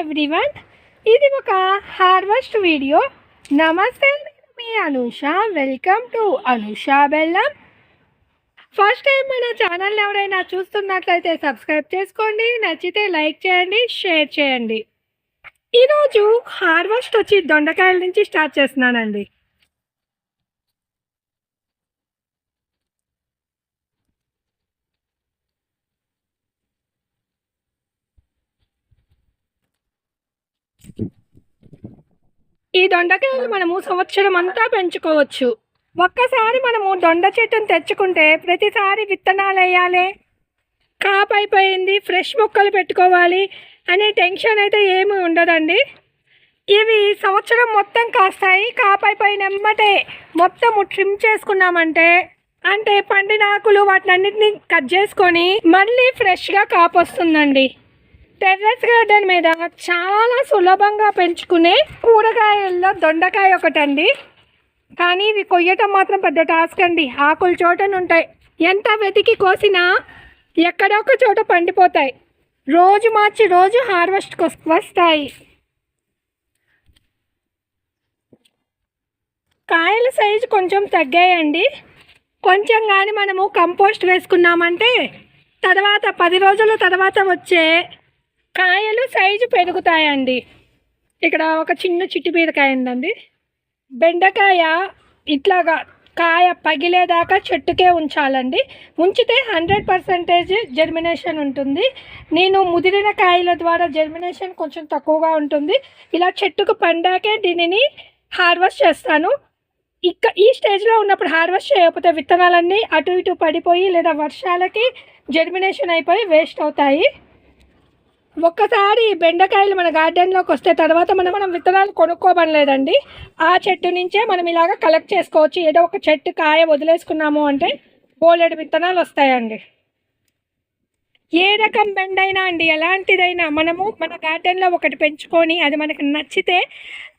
Everyone ఇది ఒక harvest video. నమస్తే మీ అనుష. వెల్కమ్ టు అనుష బెల్లం. ఫస్ట్ టైం మన ఛానల్ ఎవరైనా చూస్తున్నట్లయితే సబ్స్క్రైబ్ చేసుకోండి నచ్చితే లైక్ చేయండి షేర్ చేయండి. ఈరోజు హార్వెస్ట్ వచ్చి దొండకాయల నుంచి స్టార్ట్ చేస్తున్నానండి. ఈ దొండకాయలు మనము సంవత్సరం అంతా పెంచుకోవచ్చు. ఒక్కసారి మనము దొండ చెట్టును తెచ్చుకుంటే ప్రతిసారి విత్తనాలు వేయాలి. కాపైపోయింది అయిపోయింది ఫ్రెష్ మొక్కలు పెట్టుకోవాలి అనే టెన్షన్ అయితే ఏమీ ఉండదండి. ఇవి సంవత్సరం మొత్తం కాస్తాయి కాపైపోయి నెమ్మటే మొత్తము ట్రిమ్ చేసుకున్నామంటే అంటే పండిన ఆకులు వాటిని కట్ చేసుకొని మళ్ళీ ఫ్రెష్గా కాపు వస్తుందండి. టెర్రస్ గార్డెన్ మీద చాలా సులభంగా పెంచుకునే కూరగాయల్లో దొండకాయ ఒకటండి. కానీ ఇవి కొయ్యటం మాత్రం పెద్ద టాస్క్ అండి. ఆకులు చోటనుంటాయి ఎంత వెతికి కోసినా ఎక్కడొక చోట పండిపోతాయి. రోజు మార్చి రోజు హార్వెస్ట్కి వస్తాయి. కాయల సైజు కొంచెం తగ్గాయండి. కొంచెం కానీ మనము కంపోస్ట్ వేసుకున్నామంటే తర్వాత పది రోజుల తర్వాత వచ్చే కాయలు సైజు పెరుగుతాయండి. ఇక్కడ ఒక చిన్న చిట్టి బీరకాయ ఉందండి. బెండకాయ ఇట్లాగా కాయ పగిలేదాకా చెట్టుకే ఉంచాలండి. ఉంచితే హండ్రెడ్ పర్సెంటేజ్ జర్మినేషన్ ఉంటుంది. నేను ముదిరిన కాయల ద్వారా జర్మినేషన్ కొంచెం తక్కువగా ఉంటుంది. ఇలా చెట్టుకు పండాకే దీనిని హార్వెస్ట్ చేస్తాను. ఇక్క ఈ స్టేజ్లో ఉన్నప్పుడు హార్వెస్ట్ చేయకపోతే విత్తనాలన్నీ అటు ఇటు పడిపోయి లేదా వర్షాలకి జర్మినేషన్ అయిపోయి వేస్ట్ అవుతాయి. ఒక్కసారి బెండకాయలు మన గార్డెన్లోకి వస్తే తర్వాత మనం మనం విత్తనాలు కొనుక్కోబడలేదండి. ఆ చెట్టు నుంచే మనం ఇలాగ కలెక్ట్ చేసుకోవచ్చు. ఏదో ఒక చెట్టు కాయ వదిలేసుకున్నాము అంటే బోలెడు విత్తనాలు వస్తాయండి. ఏ రకం బెండ్ అయినా అండి ఎలాంటిదైనా మనము మన గార్డెన్లో ఒకటి పెంచుకొని అది మనకు నచ్చితే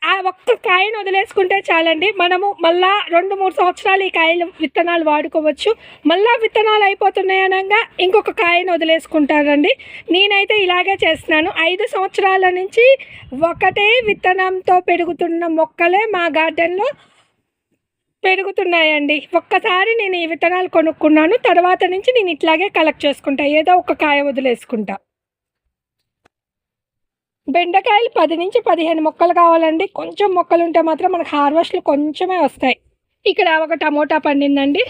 ఆ ఒక్క కాయను వదిలేసుకుంటే చాలండి. మనము మళ్ళా రెండు మూడు సంవత్సరాలు ఈ కాయలు విత్తనాలు వాడుకోవచ్చు. మళ్ళా విత్తనాలు అయిపోతున్నాయి అనగా ఇంకొక కాయను వదిలేసుకుంటారండి. నేనైతే ఇలాగే చేస్తున్నాను. ఐదు సంవత్సరాల నుంచి ఒకటే విత్తనంతో పెరుగుతున్న మొక్కలే మా గార్డెన్లో పెరుగుతున్నాయండి. ఒక్కసారి నేను ఈ విత్తనాలు కొనుక్కున్నాను. తర్వాత నుంచి నేను ఇట్లాగే కలెక్ట్ చేసుకుంటా. ఏదో ఒక కాయ వదిలేసుకుంటా. బెండకాయలు పది నుంచి పదిహేను మొక్కలు కావాలండి. కొంచెం మొక్కలు ఉంటే మాత్రం మనకు హార్వెస్ట్లు కొంచెమే వస్తాయి. ఇక్కడ ఒక టమోటా పండిందండి.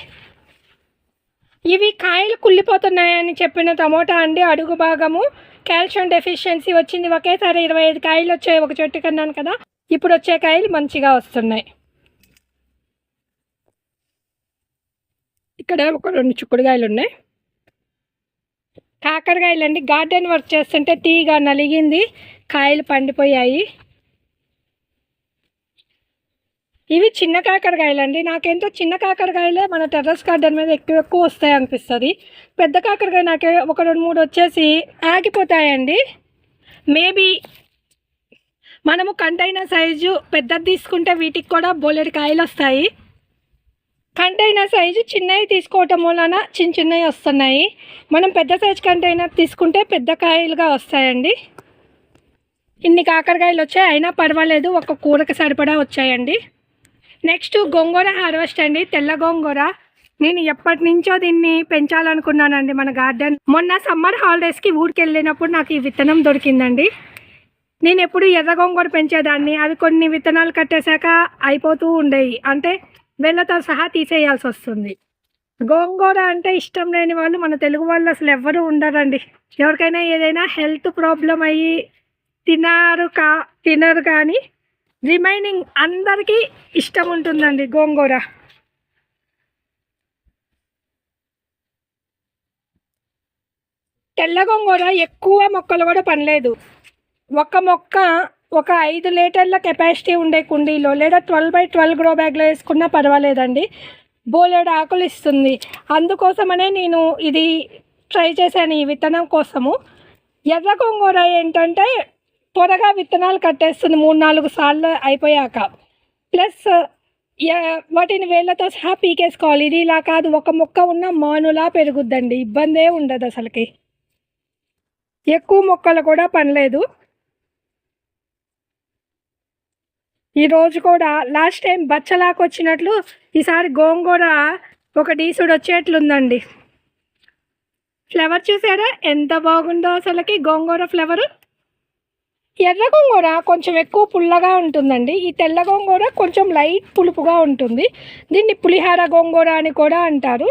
ఇవి కాయలు కుళ్ళిపోతున్నాయని చెప్పిన టమోటా అండి. అడుగు భాగము కాల్షియం డెఫిషియన్సీ వచ్చింది. ఒకేసారి ఇరవై ఐదు కాయలు వచ్చాయి. ఒక చెట్టు కన్నాను కదా. ఇప్పుడు వచ్చే కాయలు మంచిగా వస్తున్నాయి. ఇక్కడ ఒక రెండు చిక్కుడుకాయలు ఉన్నాయి. కాకరకాయలు అండి గార్డెన్ వర్క్ చేస్తుంటే తీగ నలిగింది. కాయలు పండిపోయాయి. ఇవి చిన్న కాకరకాయలు అండి నాకెంతో చిన్న కాకరకాయలే మన టెర్రస్ గార్డెన్ మీద ఎక్కువ ఎక్కువ వస్తాయి అనిపిస్తుంది. పెద్ద కాకరకాయ నాకే ఒక రెండు మూడు వచ్చేసి ఆగిపోతాయండి. మేబీ మనము కంటైనర్ సైజు పెద్దది తీసుకుంటే వీటికి కూడా బోలెడు కాయలు వస్తాయి కంటైనర్ సైజు చిన్నవి తీసుకోవటం వలన చిన్న చిన్నవి వస్తున్నాయి. మనం పెద్ద సైజు కంటైనర్ తీసుకుంటే పెద్ద కాయలుగా వస్తాయండి. ఇన్ని కాకరకాయలు వచ్చాయి అయినా పర్వాలేదు ఒక కూరకు సరిపడా వచ్చాయండి. నెక్స్ట్ గోంగూర హార్వెస్ట్ అండి. తెల్ల గోంగూర. నేను ఎప్పటి నుంచో దీన్ని పెంచాలనుకున్నానండి మన గార్డెన్. మొన్న సమ్మర్ హాలిడేస్కి ఊరికి వెళ్ళినప్పుడు నాకు ఈ విత్తనం దొరికిందండి. నేను ఎప్పుడు ఎర్ర గోంగూర పెంచేదాన్ని. అవి కొన్ని విత్తనాలు కట్టేశాక అయిపోతూ ఉండేవి. అంటే వెన్నతో సహా తీసేయాల్సి వస్తుంది గోంగూర అంటే ఇష్టం లేని వాళ్ళు మన తెలుగు వాళ్ళు అసలు ఎవ్వరూ ఉండరండి. ఎవరికైనా ఏదైనా హెల్త్ ప్రాబ్లం అయ్యి తినారు కా తినరు కానీ రిమైనింగ్ అందరికీ ఇష్టం ఉంటుందండి గోంగూర. తెల్ల గోంగూర ఎక్కువ మొక్కలు కూడా పనిలేదు ఒక మొక్క ఒక ఐదు లీటర్ల కెపాసిటీ ఉండే కుండీలో లేదా ట్వెల్వ్ బై ట్వెల్వ్ గ్రో బ్యాగ్లో వేసుకున్నా పర్వాలేదండి. బోలెడు ఆకులు ఇస్తుంది. అందుకోసమనే నేను ఇది ట్రై చేశాను ఈ విత్తనం కోసము. ఎర్ర గోంగూర ఏంటంటే త్వరగా విత్తనాలు కట్టేస్తుంది మూడు నాలుగు సార్లు అయిపోయాక. ప్లస్ వాటిని వేళ్ళతో సహా పీకేసుకోవాలి. ఇది ఇలా కాదు ఒక మొక్క ఉన్న మానులా పెరుగుద్దండి. ఇబ్బందే ఉండదు అసలుకి. ఎక్కువ మొక్కలు కూడా పనిలేదు ఈరోజు కూడా లాస్ట్ టైం బచ్చలాకు వచ్చినట్లు ఈసారి గోంగూర ఒక డీసుడు వచ్చేట్లుందండి ఫ్లేవర్ చూసారా? ఎంత బాగుందో అసలుకి గోంగూర ఫ్లేవరు ఎర్ర గోంగూర కొంచెం ఎక్కువ పుల్లగా ఉంటుందండి. ఈ తెల్ల గోంగూర కొంచెం లైట్ పులుపుగా ఉంటుంది. దీన్ని పులిహార గోంగూర అని కూడా అంటారు.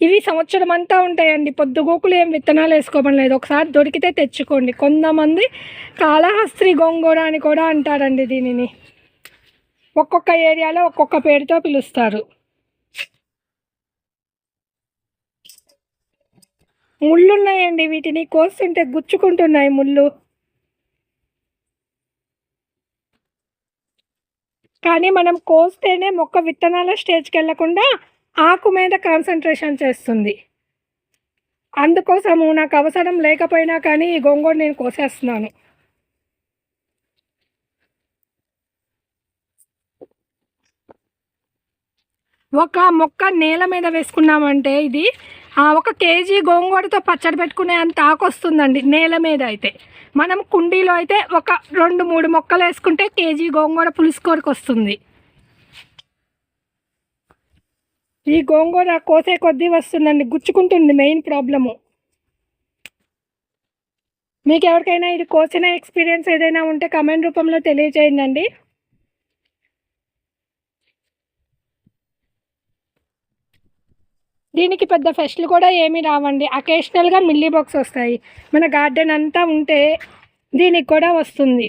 ఇవి సంవత్సరం అంతా ఉంటాయండి. పొద్దుగోకులు ఏం విత్తనాలు వేసుకోవడం లేదు. ఒకసారి దొరికితే తెచ్చుకోండి. కొంతమంది కాళహస్త్రి గోంగూర అని కూడా అంటారండి దీనిని. ఒక్కొక్క ఏరియాలో ఒక్కొక్క పేరుతో పిలుస్తారు. ముళ్ళున్నాయండి వీటిని. కోస్తుంటే గుచ్చుకుంటున్నాయి ముళ్ళు. కానీ మనం కోస్తేనే మొక్క విత్తనాల స్టేజ్కి వెళ్ళకుండా ఆకు మీద కాన్సన్ట్రేషన్ చేస్తుంది. అందుకోసము నాకు అవసరం లేకపోయినా కానీ ఈ గోంగూర నేను కోసేస్తున్నాను. ఒక మొక్క నేల మీద వేసుకున్నామంటే ఇది ఒక కేజీ గోంగూరతో పచ్చడి పెట్టుకునే అంత ఆకు వస్తుందండి నేల మీద అయితే. మనం కుండీలో అయితే ఒక రెండు మూడు మొక్కలు వేసుకుంటే కేజీ గోంగూర పులుసుకోరకు వస్తుంది. ఈ గోంగూర కోసే కొద్దీ వస్తుందండి గుచ్చుకుంటుంది మెయిన్ ప్రాబ్లము. మీకు ఎవరికైనా ఇది కోసిన ఎక్స్పీరియన్స్ ఏదైనా ఉంటే కమెంట్ రూపంలో తెలియజేయండి దీనికి పెద్ద ఫెస్ట్లు కూడా ఏమీ రావండి. అకేషనల్గా మిల్లీ బాక్స్ వస్తాయి. మన గార్డెన్ అంతా ఉంటే దీనికి కూడా వస్తుంది.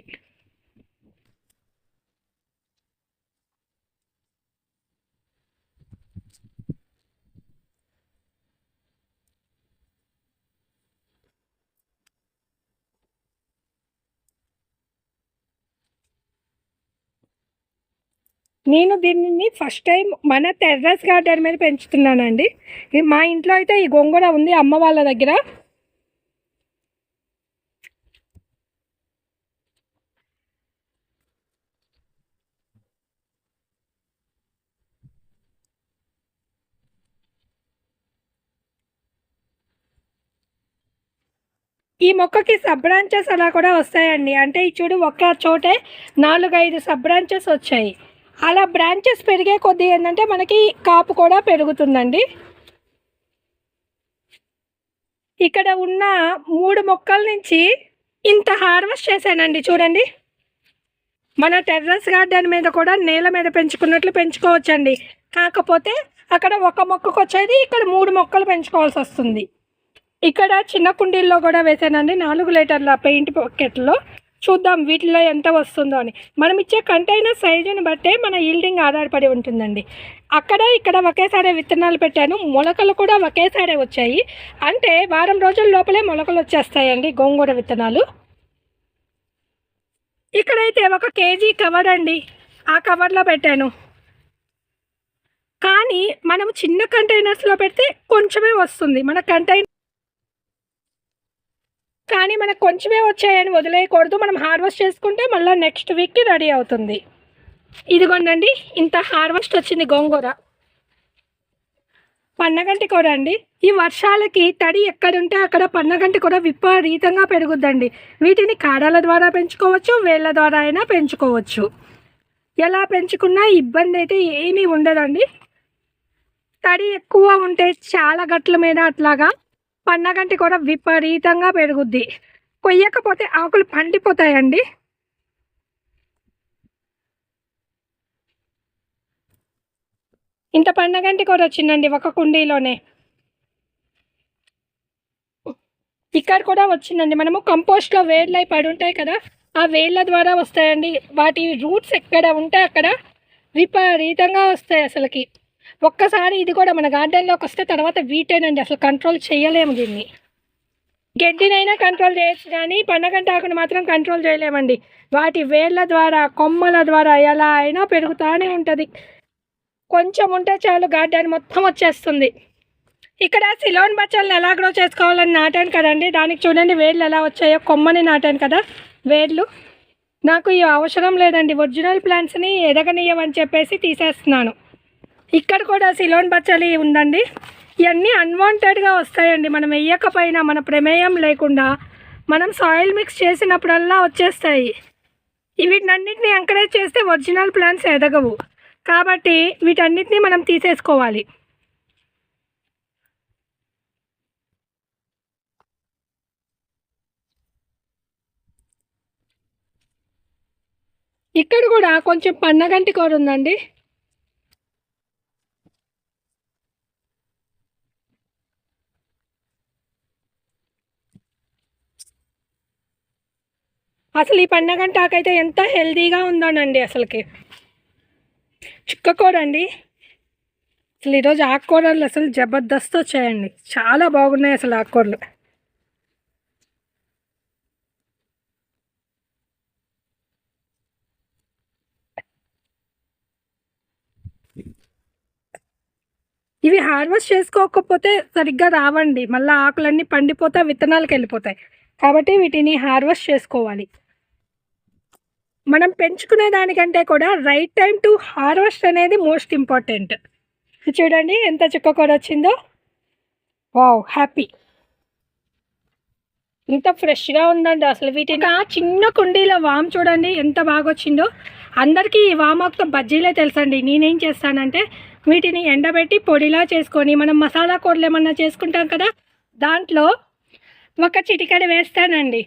నేను దీనిని ఫస్ట్ టైం మన టెర్రస్ గార్డెన్ మీద పెంచుతున్నానండి. మా ఇంట్లో అయితే ఈ గోంగూర ఉంది అమ్మ వాళ్ళ దగ్గర. ఈ మొక్కకి సబ్ బ్రాంచెస్ అలా కూడా వస్తాయండి. అంటే ఈ చూడు ఒక్క చోటే నాలుగైదు సబ్ బ్రాంచెస్ వచ్చాయి. అలా బ్రాంచెస్ పెరిగే కొద్దీ ఏంటంటే మనకి కాపు కూడా పెరుగుతుందండి. ఇక్కడ ఉన్న మూడు మొక్కల నుంచి ఇంత హార్వెస్ట్ చేశానండి చూడండి. మన టెర్రస్ గార్డెన్ మీద కూడా నేల మీద పెంచుకున్నట్లు పెంచుకోవచ్చండి. కాకపోతే అక్కడ ఒక మొక్కకు వచ్చేది ఇక్కడ మూడు మొక్కలు పెంచుకోవాల్సి వస్తుంది. ఇక్కడ చిన్న కుండీల్లో కూడా వేసానండి నాలుగు లీటర్ల పెయింట్ బకెట్లో. చూద్దాం వీటిలో ఎంత వస్తుందో అని. మనం ఇచ్చే కంటైనర్ సైజుని బట్టే మన ఈల్డింగ్ ఆధారపడి ఉంటుందండి. అక్కడ ఇక్కడ ఒకేసారి విత్తనాలు పెట్టాను. మొలకలు కూడా ఒకేసారి వచ్చాయి. అంటే వారం రోజుల లోపలే మొలకలు వచ్చేస్తాయండి గోంగూర విత్తనాలు. ఇక్కడైతే ఒక కేజీ కవర్ అండి. ఆ కవర్లో పెట్టాను. కానీ మనం చిన్న కంటైనర్స్లో పెడితే కొంచెమే వస్తుంది. మన కంటైనర్ కానీ మనకు కొంచెమే వచ్చాయని వదిలేయకూడదు. మనం హార్వెస్ట్ చేసుకుంటే మళ్ళీ నెక్స్ట్ వీక్కి రెడీ అవుతుంది. ఇదిగోండి ఇంత హార్వెస్ట్ వచ్చింది గోంగూర. పన్నగంటి కూర అండి. ఈ వర్షాలకి తడి ఎక్కడుంటే అక్కడ పన్నగంటి కూర విపరీతంగా పెరుగుద్దండి. వీటిని కాడాల ద్వారా పెంచుకోవచ్చు వేళ్ళ ద్వారా అయినా పెంచుకోవచ్చు. ఎలా పెంచుకున్నా ఇబ్బంది అయితే ఏమీ ఉండదండి. తడి ఎక్కువ ఉంటే చాలా గట్ల మీద అట్లాగా పన్నగంటి కూడా విపరీతంగా పెరుగుద్ది. కొయ్యకపోతే ఆకులు పండిపోతాయండి. ఇంత పండగంటి కూడా వచ్చిందండి ఒక కుండీలోనే. ఇక్కడ కూడా వచ్చిందండి. మనము కంపోస్ట్లో వేర్లై పడి ఉంటాయి కదా ఆ వేళ్ళ ద్వారా వస్తాయండి. వాటి రూట్స్ ఎక్కడ ఉంటే అక్కడ విపరీతంగా వస్తాయి అసలుకి. ఒక్కసారి ఇది కూడా మన గార్డెన్లోకి వస్తే తర్వాత వీటేనండి. అసలు కంట్రోల్ చేయలేము దీన్ని. గడ్డినైనా కంట్రోల్ చేయొచ్చు కానీ పండగంట ఆకును మాత్రం కంట్రోల్ చేయలేమండి. వాటి వేళ్ళ ద్వారా కొమ్మల ద్వారా ఎలా అయినా పెరుగుతూనే ఉంటుంది. కొంచెం ఉంటే చాలు గార్డెన్ మొత్తం వచ్చేస్తుంది. ఇక్కడ సిలోన్ బచ్చలను ఎలా గ్రో చేసుకోవాలని నాటాను కదండి. దానికి చూడండి వేర్లు ఎలా వచ్చాయో. కొమ్మని నాటాను కదా వేర్లు నాకు ఈ అవసరం లేదండి. ఒరిజినల్ ప్లాంట్స్ని ఎదగనీయమని చెప్పేసి తీసేస్తున్నాను. ఇక్కడ కూడా సిలోన్ బచ్చలి ఉందండి. ఇవన్నీ అన్వాంటెడ్గా వస్తాయండి. మనం వెయ్యకపోయినా మన ప్రమేయం లేకుండా మనం సాయిల్ మిక్స్ చేసినప్పుడల్లా వచ్చేస్తాయి. వీటినన్నింటినీ ఎంకరేజ్ చేస్తే ఒరిజినల్ ప్లాంట్స్ ఎదగవు. కాబట్టి వీటన్నిటిని మనం తీసేసుకోవాలి. ఇక్కడ కూడా కొంచెం పన్నగంటి కూర ఉందండి అసలు ఈ పండగ టాకైతే ఎంత హెల్తీగా ఉందోనండి అసలుకి. చుక్కకూర అండి అసలు ఈరోజు ఆకుకూరలు అసలు జబర్దస్త్ వచ్చాయండి. చాలా బాగున్నాయి అసలు ఆకుకూరలు. ఇవి హార్వెస్ట్ చేసుకోకపోతే సరిగ్గా రావండి. మళ్ళీ ఆకులన్నీ పండిపోతే విత్తనాలకు వెళ్ళిపోతాయి కాబట్టి వీటిని హార్వెస్ట్ చేసుకోవాలి. మనం పెంచుకునే దానికంటే కూడా రైట్ టైం టు హార్వెస్ట్ అనేది మోస్ట్ ఇంపార్టెంట్ చూడండి ఎంత చుక్క కూడా వచ్చిందో. వావ్ హ్యాపీ ఇంత ఫ్రెష్గా ఉందండి అసలు వీటిని. ఆ చిన్న కుండీలో వామ్ చూడండి ఎంత బాగా వచ్చిందో. అందరికీ ఈ వామాకుతో బజ్జీలే తెలుసండి. నేనేం చేస్తానంటే వీటిని ఎండబెట్టి పొడిలా చేసుకొని మనం మసాలా కూరలు ఏమన్నా చేసుకుంటాం కదా దాంట్లో ఒక చిటికెడ వేస్తానండి.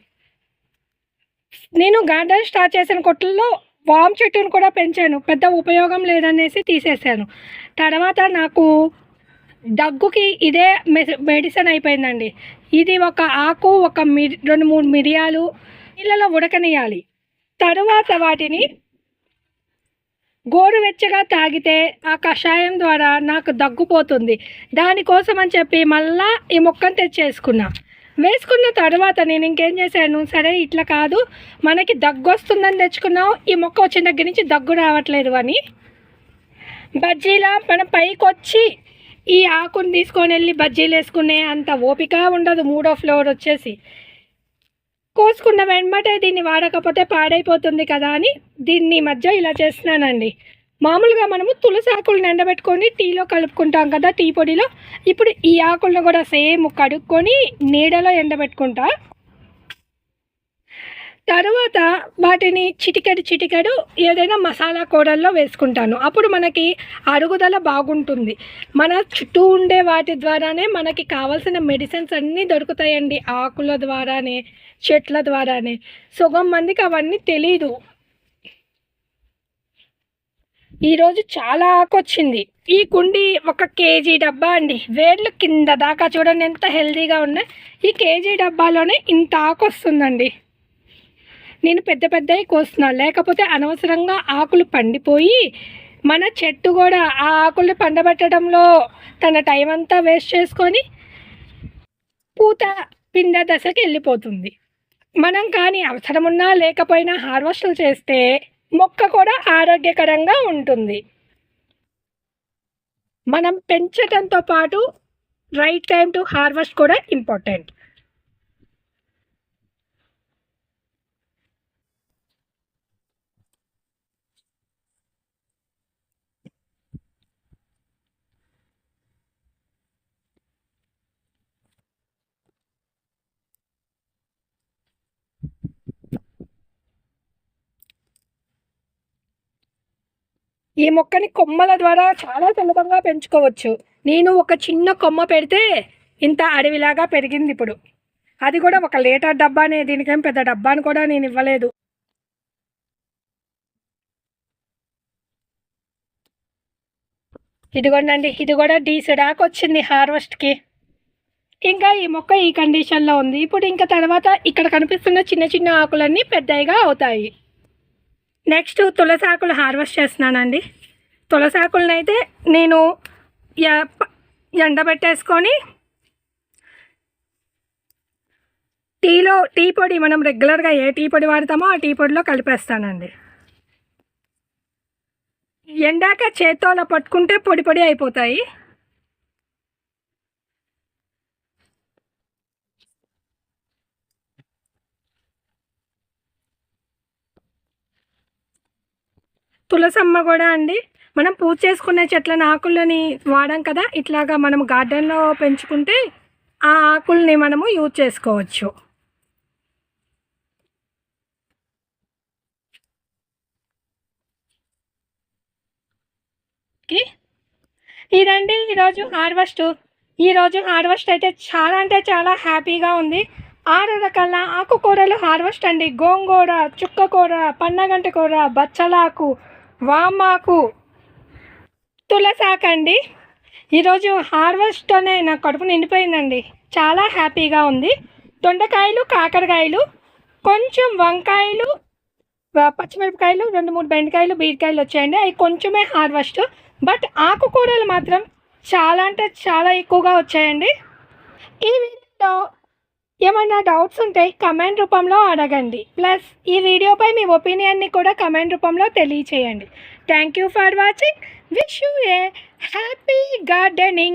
నేను గార్డెన్ స్టార్ట్ చేసిన కొట్లలో వామ్ చెట్టును కూడా పెంచాను. పెద్ద ఉపయోగం లేదనేసి తీసేసాను. తర్వాత నాకు దగ్గుకి ఇదే మెడిసిన్ అయిపోయిందండి. ఇది ఒక ఆకు ఒక మి రెండు మూడు మిరియాలు నీళ్ళలో ఉడకనియాలి. తరువాత వాటిని గోరువెచ్చగా తాగితే ఆ కషాయం ద్వారా నాకు దగ్గుపోతుంది. దానికోసం అని చెప్పి మళ్ళా ఈ మొక్కను తెచ్చేసుకున్నా. వేసుకున్న తర్వాత నేను ఇంకేం చేశాను? సరే ఇట్లా కాదు. మనకి దగ్గు వస్తుందని తెచ్చుకున్నావు. ఈ మొక్క వచ్చిన దగ్గర నుంచి దగ్గు రావట్లేదు అని. బజ్జీలా మనం పైకి వచ్చి ఈ ఆకుని తీసుకొని వెళ్ళి బజ్జీలు వేసుకునే అంత ఓపిక ఉండదు. మూడో ఫ్లోర్ వచ్చేసి. కోసుకున్న వెంబటే దీన్ని వాడకపోతే పాడైపోతుంది కదా అని దీన్ని మధ్య ఇలా చేస్తున్నానండి. మామూలుగా మనము తులసి ఆకులను ఎండబెట్టుకొని టీలో కలుపుకుంటాం కదా టీ పొడిలో. ఇప్పుడు ఈ ఆకులను కూడా సేమ్ కడుక్కొని నీడలో ఎండబెట్టుకుంటా. తరువాత వాటిని చిటికెడు చిటికెడు ఏదైనా మసాలా కూరల్లో వేసుకుంటాను. అప్పుడు మనకి అరుగుదల బాగుంటుంది. మన చుట్టూ ఉండే వాటి ద్వారానే మనకి కావాల్సిన మెడిసిన్స్ అన్నీ దొరుకుతాయండి. ఆకుల ద్వారానే చెట్ల ద్వారానే. సగం మందికి అవన్నీ తెలీదు. ఈరోజు చాలా ఆకు వచ్చింది ఈ కుండి ఒక కేజీ డబ్బా అండి. వేర్లు కింద దాకా చూడండి ఎంత హెల్దీగా ఉన్నాయి. ఈ కేజీ డబ్బాలోనే ఇంత ఆకు వస్తుందండి నేను పెద్ద పెద్దవి కోస్తున్నా లేకపోతే అనవసరంగా ఆకులు పండిపోయి మన చెట్టు కూడా ఆ ఆకులు పండబెట్టడంలో తన టైం అంతా వేస్ట్ చేసుకొని పూత పిండ దశకి వెళ్ళిపోతుంది. మనం కానీ అవసరమున్నా లేకపోయినా హార్వెస్ట్లు చేస్తే మొక్క కూడా ఆరోగ్యకరంగా ఉంటుంది. మనం పెంచడంతో పాటు రైట్ టైం టు హార్వెస్ట్ కూడా ఇంపార్టెంట్. ఈ మొక్కని కొమ్మల ద్వారా చాలా సులభంగా పెంచుకోవచ్చు. నేను ఒక చిన్న కొమ్మ పెడితే ఇంత అడవిలాగా పెరిగింది ఇప్పుడు. అది కూడా ఒక లీటర్ డబ్బానే దీనికేం పెద్ద డబ్బాని కూడా నేను ఇవ్వలేదు. ఇదిగోండి ఇది కూడా డీసెడాకు వచ్చింది హార్వెస్ట్కి. ఇంకా ఈ మొక్క ఈ కండిషన్లో ఉంది. ఇప్పుడు ఇంకా తర్వాత ఇక్కడ కనిపిస్తున్న చిన్న చిన్న ఆకులన్నీ పెద్దగా అవుతాయి. నెక్స్ట్ తులసాకులు హార్వెస్ట్ చేస్తున్నానండి. తులసాకులను అయితే నేను ఎ- ఎండబెట్టేసుకొని టీలో టీ పొడి మనం రెగ్యులర్గా ఏ టీ పొడి వాడతామో ఆ టీ పొడిలో కలిపేస్తానండి. ఎండాక చేత్తో అలా పట్టుకుంటే పొడి పొడి అయిపోతాయి. తులసమ్మ కూడా అండి. మనం పూజ చేసుకునే చెట్లను ఆకులని వాడాం కదా? ఇట్లాగా మనం గార్డెన్లో పెంచుకుంటే ఆ ఆకుల్ని మనము యూజ్ చేసుకోవచ్చు. ఇదండి ఈరోజు హార్వెస్ట్. ఈరోజు హార్వెస్ట్ అయితే చాలా అంటే చాలా హ్యాపీగా ఉంది. ఆరు రకాల ఆకుకూరలు హార్వెస్ట్ అండి. గోంగూర చుక్కకూర పన్నగంటి కూర బచ్చలాకు వామాకు తులసాకు అండి ఈరోజు హార్వెస్ట్తోనే నా కడుపు నిండిపోయిందండి. చాలా హ్యాపీగా ఉంది. దొండకాయలు కాకరకాయలు కొంచెం వంకాయలు పచ్చిమిరపకాయలు రెండు మూడు బెండకాయలు బీరకాయలు వచ్చాయండి. అవి కొంచెమే హార్వెస్ట్. బట్ ఆకుకూరలు మాత్రం చాలా అంటే చాలా ఎక్కువగా వచ్చాయండి. ఈ వీడియోలో ఏమైనా డౌట్స్ ఉంటే కమెంట్ రూపంలో అడగండి. ప్లస్ ఈ వీడియోపై మీ ఒపీనియన్ని కూడా కమెంట్ రూపంలో తెలియచేయండి. Thank you for watching wish you a happy gardening